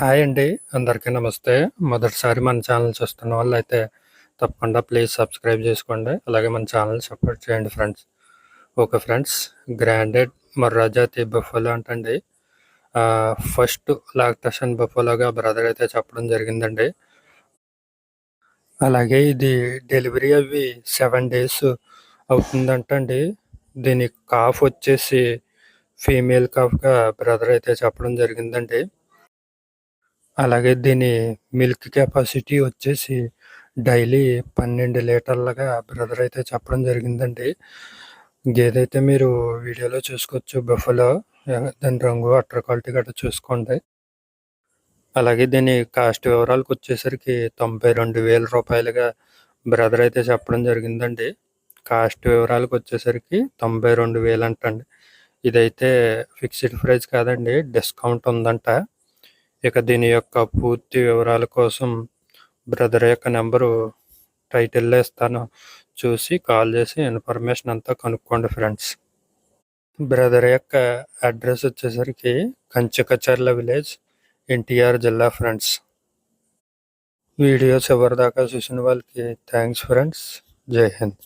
Hi అండి. అందరికీ నమస్తే. మొదటిసారి మన ఛానల్ చూస్తున్న వాళ్ళు అయితే తప్పకుండా ప్లీజ్ సబ్స్క్రైబ్ చేసుకోండి. అలాగే మన ఛానల్ సపోర్ట్ చేయండి ఫ్రెండ్స్. ఓకే ఫ్రెండ్స్ గ్రాండెడ్ మొర్రాజాతి బఫోలో అంటండి. ఫస్ట్ లాక్టేషన్ బఫోలోగా బ్రదర్ అయితే చెప్పడం జరిగిందండి. అలాగే ఇది డెలివరీ అవి సెవెన్ డేస్ అవుతుందంటండి. దీని కాఫ్ వచ్చేసి ఫీమేల్ కాఫ్గా బ్రదర్ అయితే చెప్పడం జరిగిందండి. అలాగే దీని మిల్క్ కెపాసిటీ వచ్చేసి డైలీ పన్నెండు లీటర్లుగా బ్రదర్ అయితే చెప్పడం జరిగిందండి. గేదె అయితే మీరు వీడియోలో చూసుకోవచ్చు బఫలో దాని రంగు అట్ర క్వాలిటీ గట్రా చూసుకోండి. అలాగే దీని కాస్ట్ వివరాలకు వచ్చేసరికి తొంభై రెండు వేల రూపాయలుగా బ్రదర్ అయితే చెప్పడం జరిగిందండి. కాస్ట్ వివరాలకు వచ్చేసరికి తొంభై రెండు వేలు అంటండి. ఇదైతే ఫిక్స్డ్ ప్రైస్ కాదండి డిస్కౌంట్ ఉందంట. ఇక దీని యొక్క పూర్తి వివరాల కోసం బ్రదర్ యొక్క నెంబరు టైటిల్లో ఇస్తాను. చూసి కాల్ చేసి ఇన్ఫర్మేషన్ అంతా కనుక్కోండి ఫ్రెండ్స్. బ్రదర్ యొక్క అడ్రస్ వచ్చేసరికి కంచకచర్ల విలేజ్ ఎన్టీఆర్ జిల్లా ఫ్రెండ్స్. వీడియో చివరి దాకా చూసిన వాళ్ళకి థ్యాంక్స్ ఫ్రెండ్స్. జై హింద్.